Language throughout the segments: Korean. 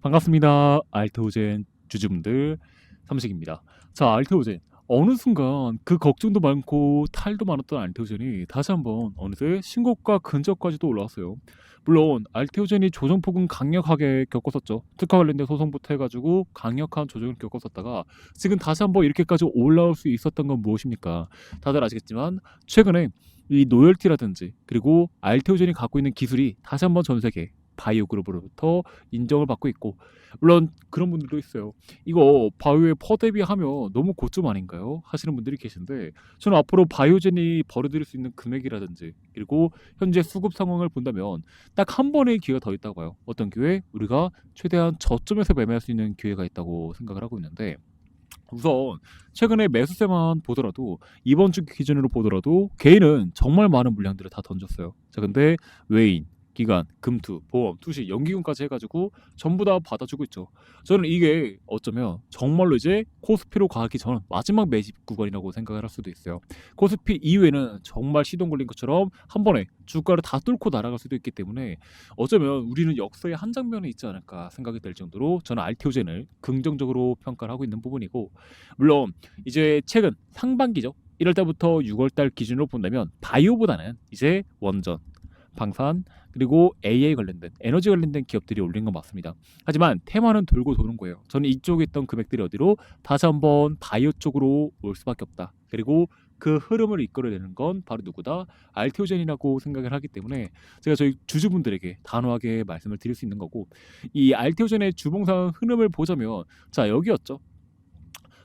반갑습니다. 알테오젠 주주분들 삼식입니다. 자, 알테오젠 어느 순간 그 걱정도 많고 탈도 많았던 알테오젠이 다시 한번 어느새 신고가 근처까지도 올라왔어요. 물론 알테오젠이 조정폭은 강력하게 겪었었죠. 특허 관련된 소송부터 해가지고 강력한 조정을 겪었었다가 지금 다시 한번 이렇게까지 올라올 수 있었던 건 무엇입니까? 다들 아시겠지만 최근에 이 노열티라든지 그리고 알테오젠이 갖고 있는 기술이 다시 한번 전 세계 바이오 그룹으로부터 인정을 받고 있고 물론 그런 분들도 있어요. 이거 바이오에 퍼대비하면 너무 고점 아닌가요? 하시는 분들이 계신데 저는 앞으로 바이오젠이 벌어들일 수 있는 금액이라든지 그리고 현재 수급 상황을 본다면 딱 한 번의 기회가 더 있다고 봐요. 어떤 기회? 우리가 최대한 저점에서 매매할 수 있는 기회가 있다고 생각을 하고 있는데 우선 최근에 매수세만 보더라도 이번 주 기준으로 보더라도 개인은 정말 많은 물량들을 다 던졌어요. 자 근데 외인 기관, 금투, 보험, 투시, 연기금까지 해가지고 전부 다 받아주고 있죠. 저는 이게 어쩌면 정말로 이제 코스피로 가기 전 마지막 매집 구간이라고 생각을 할 수도 있어요. 코스피 이후에는 정말 시동 걸린 것처럼 한 번에 주가를 다 뚫고 날아갈 수도 있기 때문에 어쩌면 우리는 역사의 한 장면이 있지 않을까 생각이 될 정도로 저는 알테오젠을 긍정적으로 평가를 하고 있는 부분이고 물론 이제 최근 상반기죠. 1월 달부터 6월 달 기준으로 본다면 바이오보다는 이제 원전, 방산 그리고 AA 관련된 에너지 관련된 기업들이 올린 건 맞습니다. 하지만 테마는 돌고 도는 거예요. 저는 이쪽에 있던 금액들이 어디로 다시 한번 바이오 쪽으로 올 수밖에 없다. 그리고 그 흐름을 이끌어내는 건 바로 누구다? 알테오젠이라고 생각을 하기 때문에 제가 저희 주주분들에게 단호하게 말씀을 드릴 수 있는 거고 이 알테오젠의 주봉상 흐름을 보자면 자 여기였죠.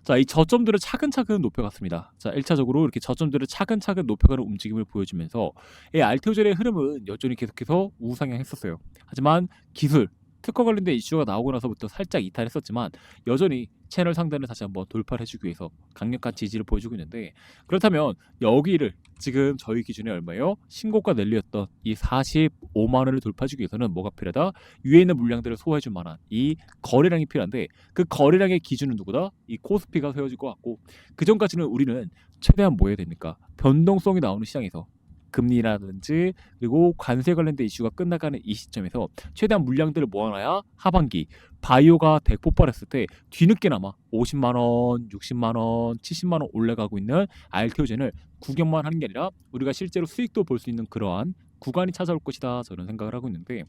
자, 이 저점들을 차근차근 높여갔습니다. 자, 1차적으로 이렇게 저점들을 차근차근 높여가는 움직임을 보여주면서 이 알테오젤의 흐름은 여전히 계속해서 우상향했었어요. 하지만 기술, 특허 관련된 이슈가 나오고 나서부터 살짝 이탈했었지만 여전히 채널 상단을 다시 한번 돌파를 해주기 위해서 강력한 지지를 보여주고 있는데 그렇다면 여기를 지금 저희 기준에 얼마예요? 신고가 랠리였던 이 45만 원을 돌파해주기 위해서는 뭐가 필요하다? 위에 있는 물량들을 소화해줄 만한 이 거래량이 필요한데 그 거래량의 기준은 누구다? 이 코스피가 세워질 것 같고 그 전까지는 우리는 최대한 뭐 해야 됩니까? 변동성이 나오는 시장에서 금리라든지 그리고 관세 관련된 이슈가 끝나가는 이 시점에서 최대한 물량들을 모아놔야 하반기 바이오가 대폭발했을 때 뒤늦게나마 50만 원, 60만 원, 70만 원 올라가고 있는 알테오젠을 구경만 하는 게 아니라 우리가 실제로 수익도 볼 수 있는 그러한 구간이 찾아올 것이다 저는 생각을 하고 있는데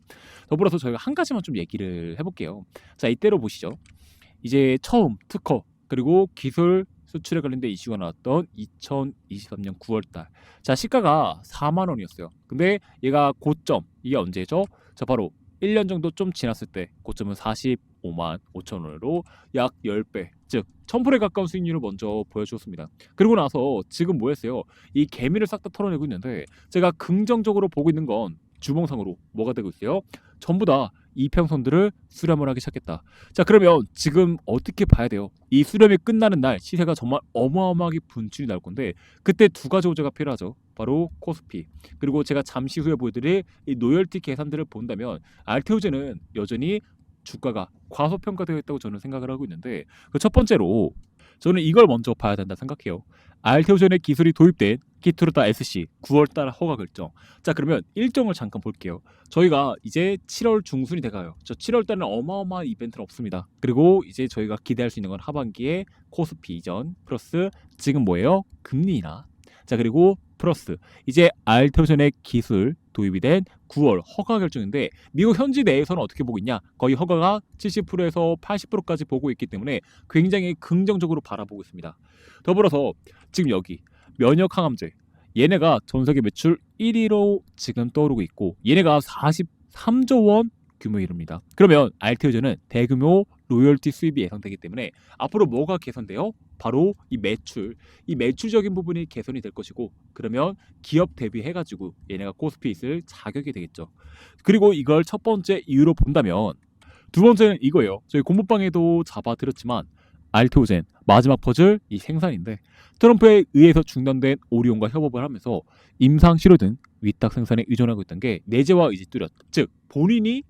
더불어서 저희가 한 가지만 좀 얘기를 해볼게요. 자 이때로 보시죠. 이제 처음 특허 그리고 기술 수출에 관련된 이슈가 나왔던 2023년 9월달. 자 시가가 4만 원이었어요. 근데 얘가 고점 이게 언제죠? 자 바로 1년 정도 좀 지났을 때 고점은 45만 5천 원으로 약 10배 즉 1000%에 가까운 수익률을 먼저 보여주었습니다. 그리고 나서 지금 뭐 했어요? 이 개미를 싹 다 털어내고 있는데 제가 긍정적으로 보고 있는 건 주봉상으로 뭐가 되고 있어요? 전부 다 이평선들을 수렴을 하기 시작했다. 자 그러면 지금 어떻게 봐야 돼요? 이 수렴이 끝나는 날 시세가 정말 어마어마하게 분출이 날 건데 그때 두 가지 호재가 필요하죠. 바로 코스피 그리고 제가 잠시 후에 보여드릴 이 노열티 계산들을 본다면 알테오제는 여전히 주가가 과소평가되어 있다고 저는 생각을 하고 있는데 그 첫 번째로 저는 이걸 먼저 봐야 된다 생각해요. 알테오젠의 기술이 도입된 키트루다 SC 9월달 허가 결정. 자 그러면 일정을 잠깐 볼게요. 저희가 이제 7월 중순이 돼가요. 저 7월달은 어마어마한 이벤트는 없습니다. 그리고 이제 저희가 기대할 수 있는 건 하반기에 코스피 이전 플러스 지금 뭐예요? 금리나 자 그리고 플러스 이제 알테오젠의 기술 도입이 된 9월 허가 결정인데 미국 현지 내에서는 어떻게 보고 있냐? 거의 허가가 70%에서 80%까지 보고 있기 때문에 굉장히 긍정적으로 바라보고 있습니다. 더불어서 지금 여기 면역 항암제 얘네가 전 세계 매출 1위로 지금 떠오르고 있고 얘네가 43조 원 규모에 이릅니다. 그러면 알테오젠은 대규모 로열티 수입이 예상되기 때문에 앞으로 뭐가 개선돼요? 바로 이 매출, 이 매출적인 부분이 개선이 될 것이고 그러면 기업 대비해 가지고 얘네가 코스피 있을 자격이 되겠죠. 그리고 이걸 첫 번째 이유로 본다면 두 번째는 이거예요. 저희 공부방에도 잡아드렸지만 알테오젠 마지막 퍼즐 이 생산인데 트럼프에 의해서 중단된 오리온과 협업을 하면서 임상 치료 등 위탁 생산에 의존하고 있던 게 내재화 의지 뚜렷 즉 본인이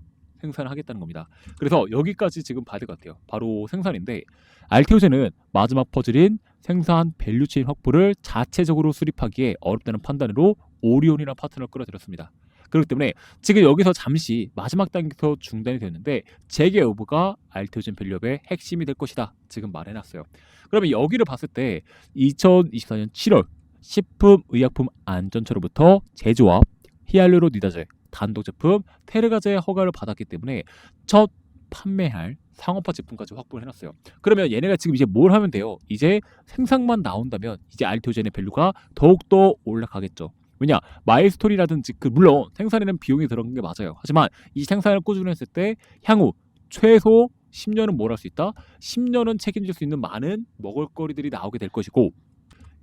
생산을 하겠다는 겁니다. 그래서 여기까지 지금 봐야 될 것 같아요. 바로 생산인데 알테오젠은 마지막 퍼즐인 생산 밸류체인 확보를 자체적으로 수립하기에 어렵다는 판단으로 오리온이라는 파트너를 끌어들였습니다. 그렇기 때문에 지금 여기서 잠시 마지막 단계에서 중단이 되었는데 재개 여부가 알테오젠 밸류업의 핵심이 될 것이다. 지금 말해놨어요. 그러면 여기를 봤을 때 2024년 7월 식품 의약품 안전처로부터 제조업 히알루로니다제 단독 제품 테르가제 허가를 받았기 때문에 첫 판매할 상업화 제품까지 확보를 해놨어요. 그러면 얘네가 지금 이제 뭘 하면 돼요? 이제 생산만 나온다면 이제 알테오젠의 밸류가 더욱더 올라가겠죠. 왜냐 마일스토리라든지 그 물론 생산에는 비용이 들어간 게 맞아요. 하지만 이 생산을 꾸준히 했을 때 향후 최소 10년은 뭘 할 수 있다? 10년은 책임질 수 있는 많은 먹을거리들이 나오게 될 것이고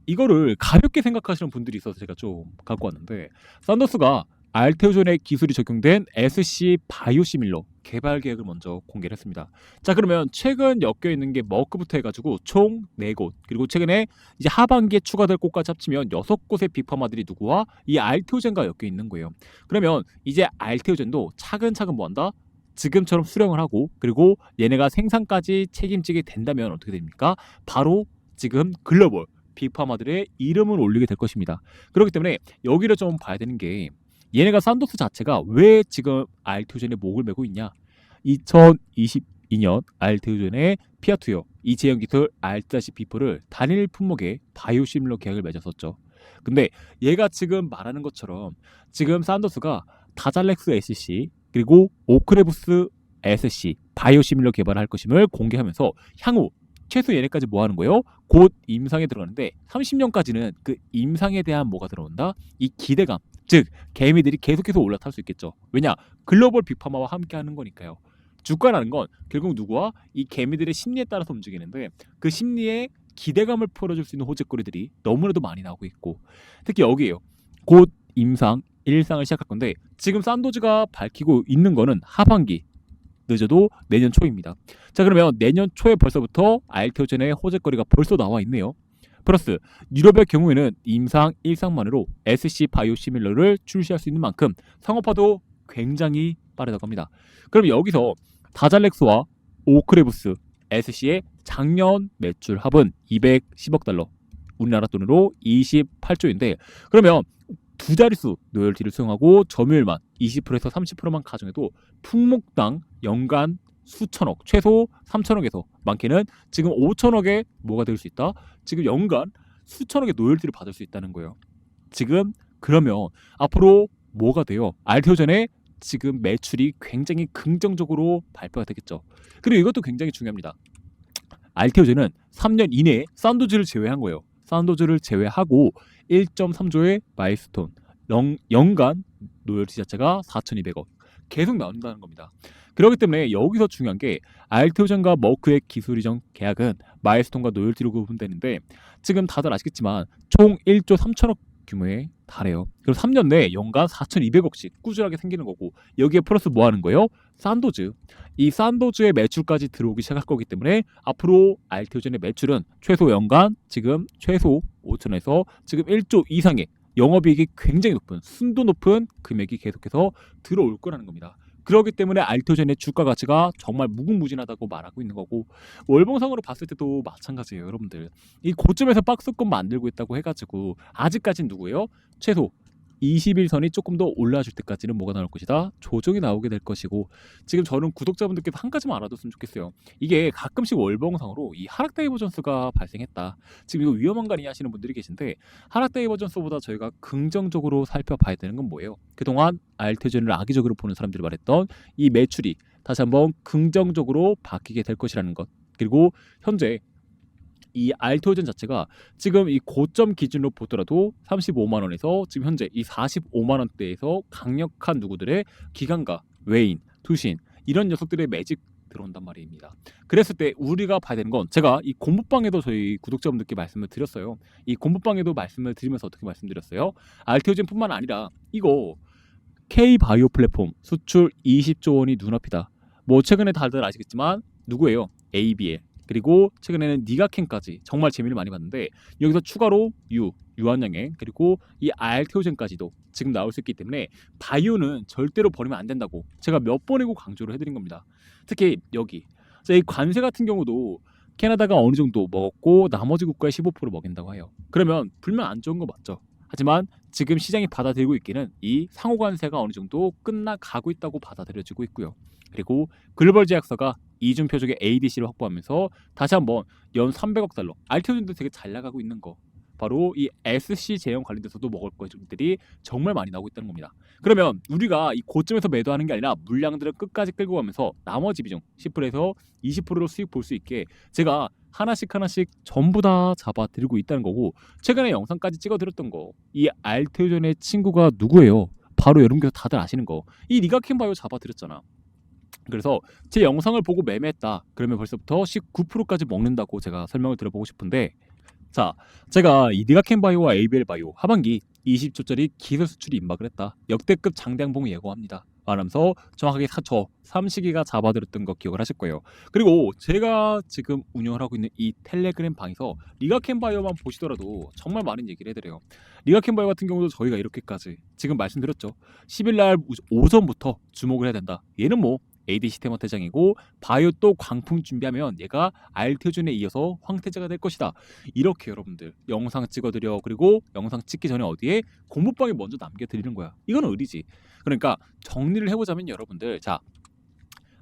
이거를 가볍게 생각하시는 분들이 있어서 제가 좀 갖고 왔는데 산더스가 알테오존의 기술이 적용된 SC 바이오시밀러 개발 계획을 먼저 공개를 했습니다. 자 그러면 최근 엮여 있는 게 머크부터 해가지고 총 4곳 그리고 최근에 이제 하반기에 추가될 곳까지 합치면 6곳의 빅파마들이 누구와 이 알테오젠과 엮여 있는 거예요. 그러면 이제 알테오젠도 차근차근 뭐 한다? 지금처럼 수령을 하고 그리고 얘네가 생산까지 책임지게 된다면 어떻게 됩니까? 바로 지금 글로벌 빅파마들의 이름을 올리게 될 것입니다. 그렇기 때문에 여기를 좀 봐야 되는 게 얘네가 산도스 자체가 왜 지금 알테오젠의 목을 메고 있냐? 2022년 알테오젠의 피아투어 이재형 기술 알타시 비포를 단일 품목의 바이오시밀러 계약을 맺었었죠. 근데 얘가 지금 말하는 것처럼 지금 산도스가 다잘렉스 SC 그리고 오크레부스 SC 바이오시밀러 개발할 것임을 공개하면서 향후 최소 얘네까지 뭐 하는 거예요? 곧 임상에 들어가는데 30년까지는 그 임상에 대한 뭐가 들어온다? 이 기대감 즉 개미들이 계속해서 올라탈 수 있겠죠. 왜냐 글로벌 빅파마와 함께 하는 거니까요. 주가라는 건 결국 누구와 이 개미들의 심리에 따라서 움직이는데 그 심리에 기대감을 풀어줄 수 있는 호재거리들이 너무나도 많이 나오고 있고 특히 여기에요. 곧 임상 일상을 시작할 건데 지금 산도즈가 밝히고 있는 거는 하반기 늦어도 내년 초입니다. 자 그러면 내년 초에 벌써부터 알테오젠의 호재거리가 벌써 나와 있네요. 플러스 유럽의 경우에는 임상 일상만으로 SC 바이오시밀러를 출시할 수 있는 만큼 상업화도 굉장히 빠르다고 합니다. 그럼 여기서 다잘렉스와 오크레부스 SC의 작년 매출 합은 210억 달러, 우리나라 돈으로 28조인데 그러면 두 자릿수 로열티를 수용하고 점유율만 20%에서 30%만 가정해도 품목당 연간 수천억, 최소 3천억에서 많게는 지금 5천억에 뭐가 될 수 있다? 지금 연간 수천억의 노열티를 받을 수 있다는 거예요. 지금 그러면 앞으로 뭐가 돼요? 알테오전에 지금 매출이 굉장히 긍정적으로 발표가 되겠죠. 그리고 이것도 굉장히 중요합니다. 알테오전은 3년 이내에 산도즈를 제외한 거예요. 산도즈를 제외하고 1.3조의 마이스톤 연, 연간 노열티 자체가 4,200억 계속 나온다는 겁니다. 그렇기 때문에 여기서 중요한 게 알테오전과 머크의 기술 이전 계약은 마일스톤과 노열티로 구분되는데 지금 다들 아시겠지만 총 1조 3천억 규모에 달해요. 그리고 3년 내에 연간 4,200억씩 꾸준하게 생기는 거고 여기에 플러스 뭐 하는 거예요? 산도즈. 이 산도즈의 매출까지 들어오기 시작할 거기 때문에 앞으로 알테오전의 매출은 최소 연간 지금 최소 5천에서 지금 1조 이상의 영업이익이 굉장히 높은 순도 높은 금액이 계속해서 들어올 거라는 겁니다. 그렇기 때문에 알테오젠의 주가 가치가 정말 무궁무진하다고 말하고 있는 거고 월봉상으로 봤을 때도 마찬가지예요 여러분들 이 고점에서 박스권 만들고 있다고 해가지고 아직까진 누구예요? 최소 21선이 조금 더 올라줄 때까지는 뭐가 나올 것이다? 조정이 나오게 될 것이고 지금 저는 구독자분들께서 한 가지만 알아뒀으면 좋겠어요. 이게 가끔씩 월봉상으로 이 하락 다이버전스가 발생했다. 지금 이거 위험한 거 아니냐 하시는 분들이 계신데 하락 다이버전스보다 저희가 긍정적으로 살펴봐야 되는 건 뭐예요? 그동안 알테전을 악의적으로 보는 사람들이 말했던 이 매출이 다시 한번 긍정적으로 바뀌게 될 것이라는 것. 그리고 현재 이 알토젠 자체가 지금 이 고점 기준으로 보더라도 35만 원에서 지금 현재 이 45만 원대에서 강력한 누구들의 기관가, 외인, 투신 이런 녀석들의 매직 들어온단 말입니다. 그랬을 때 우리가 봐야 되는 건 제가 이 공부방에도 저희 구독자분들께 말씀을 드렸어요. 이 공부방에도 말씀을 드리면서 어떻게 말씀드렸어요? 알테오젠뿐만 아니라 이거 K 바이오 플랫폼 수출 20조 원이 눈앞이다. 뭐 최근에 다들 아시겠지만 누구예요? ABL 그리고 최근에는 니가캔까지 정말 재미를 많이 봤는데 여기서 추가로 유 유한양행 그리고 이 알테오젠까지도 지금 나올 수 있기 때문에 바이오는 절대로 버리면 안 된다고 제가 몇 번이고 강조를 해드린 겁니다. 특히 여기 자, 이 관세 같은 경우도 캐나다가 어느 정도 먹었고 나머지 국가에 15% 먹인다고 해요. 그러면 불면 안 좋은 거 맞죠? 하지만 지금 시장이 받아들이고 있기는 이 상호 관세가 어느 정도 끝나가고 있다고 받아들여지고 있고요. 그리고 글로벌 제약사가 이중 표적의 ADC를 확보하면서 다시 한번 연 300억 달러 알테오젠도 되게 잘 나가고 있는 거 바로 이 SC 제형 관련돼서도 먹을 것들이 정말 많이 나오고 있다는 겁니다. 그러면 우리가 이 고점에서 매도하는 게 아니라 물량들을 끝까지 끌고 가면서 나머지 비중 10%에서 20%로 수익 볼 수 있게 제가 하나씩 하나씩 전부 다 잡아드리고 있다는 거고 최근에 영상까지 찍어드렸던 거 이 알테오젠의 친구가 누구예요? 바로 여러분께서 다들 아시는 거 이 리가켄바이오 잡아드렸잖아. 그래서 제 영상을 보고 매매했다. 그러면 벌써부터 19%까지 먹는다고 제가 설명을 드려보고 싶은데 자, 제가 이 니가켄바이오와 ABL 바이오 하반기 20조짜리 기술 수출이 임박을 했다. 역대급 장대양봉 예고합니다. 말하면서 정확하게 사저 삼식이가 잡아들였던 거 기억을 하실 거예요. 그리고 제가 지금 운영을 하고 있는 이 텔레그램 방에서 리가켄바이오만 보시더라도 정말 많은 얘기를 해드려요. 리가켄바이오 같은 경우도 저희가 이렇게까지 지금 말씀드렸죠. 10일 날 오전부터 주목을 해야 된다. 얘는 뭐 AD 시스템 대장이고 바이오 또 광풍 준비하면 얘가 알테오준에 이어서 황태자가 될 것이다. 이렇게 여러분들 영상 찍어드려 그리고 영상 찍기 전에 어디에 공부방에 먼저 남겨드리는 거야. 이건 의리지. 그러니까 정리를 해보자면 여러분들 자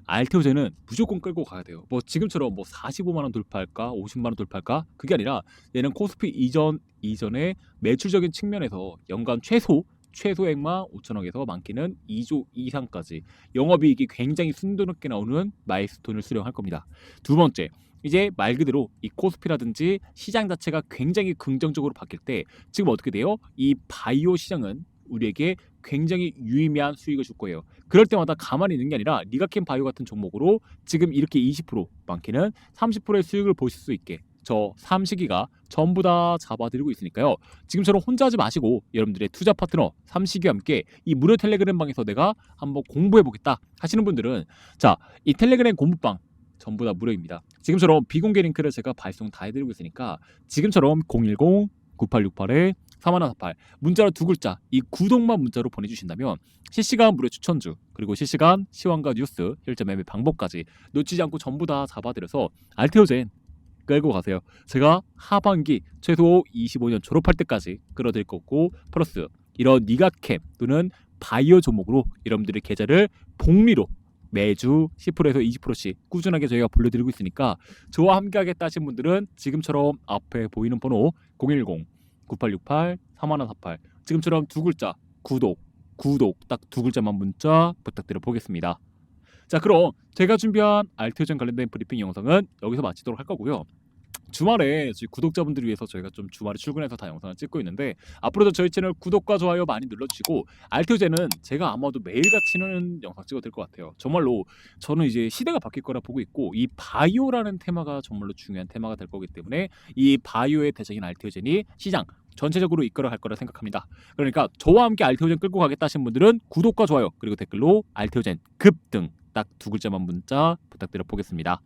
알테오제는 무조건 끌고 가야 돼요. 뭐 지금처럼 뭐 45만 원 돌파할까, 50만 원 돌파할까 그게 아니라 얘는 코스피 이전 이전에 매출적인 측면에서 연간 최소 최소액마 5천억에서 많게는 2조 이상까지 영업이익이 굉장히 순도 높게 나오는 마이스톤을 수령할 겁니다. 두 번째, 이제 말 그대로 이 코스피라든지 시장 자체가 굉장히 긍정적으로 바뀔 때 지금 어떻게 돼요? 이 바이오 시장은 우리에게 굉장히 유의미한 수익을 줄 거예요. 그럴 때마다 가만히 있는 게 아니라 리가켄 바이오 같은 종목으로 지금 이렇게 20% 많게는 30%의 수익을 보실 수 있게 저 삼식이가 전부 다 잡아드리고 있으니까요. 지금처럼 혼자 하지 마시고 여러분들의 투자 파트너 삼식이와 함께 이 무료 텔레그램 방에서 내가 한번 공부해 보겠다 하시는 분들은 자 이 텔레그램 공부방 전부 다 무료입니다. 지금처럼 비공개 링크를 제가 발송 다 해드리고 있으니까 지금처럼 010 9868에 3148 문자로 두 글자 이 구독만 문자로 보내주신다면 실시간 무료 추천주 그리고 실시간 시황과 뉴스 실제 매매 방법까지 놓치지 않고 전부 다 잡아드려서 알테오젠 끌고 가세요. 제가 하반기 최소 25년 졸업할 때까지 끌어들일 거고 플러스 이런 니가캡 또는 바이오 종목으로 여러분들의 계좌를 복리로 매주 10%에서 20%씩 꾸준하게 저희가 불러드리고 있으니까 저와 함께 하겠다 하신 분들은 지금처럼 앞에 보이는 번호 010 9868 3148 지금처럼 두 글자 구독 구독 딱 두 글자만 문자 부탁드려 보겠습니다. 자 그럼 제가 준비한 알테오젠 관련된 브리핑 영상은 여기서 마치도록 할 거고요. 주말에 저희 구독자분들을 위해서 저희가 좀 주말에 출근해서 다 영상을 찍고 있는데 앞으로도 저희 채널 구독과 좋아요 많이 눌러주시고 알테오젠은 제가 아마도 매일같이는 영상 찍어 드릴 것 같아요. 정말로 저는 이제 시대가 바뀔 거라 보고 있고 이 바이오라는 테마가 정말로 중요한 테마가 될 거기 때문에 이 바이오의 대장인 알테오젠이 시장 전체적으로 이끌어 갈 거라 생각합니다. 그러니까 저와 함께 알테오젠 끌고 가겠다 하신 분들은 구독과 좋아요 그리고 댓글로 알테오젠 급등 딱 두 글자만 문자 부탁드려 보겠습니다.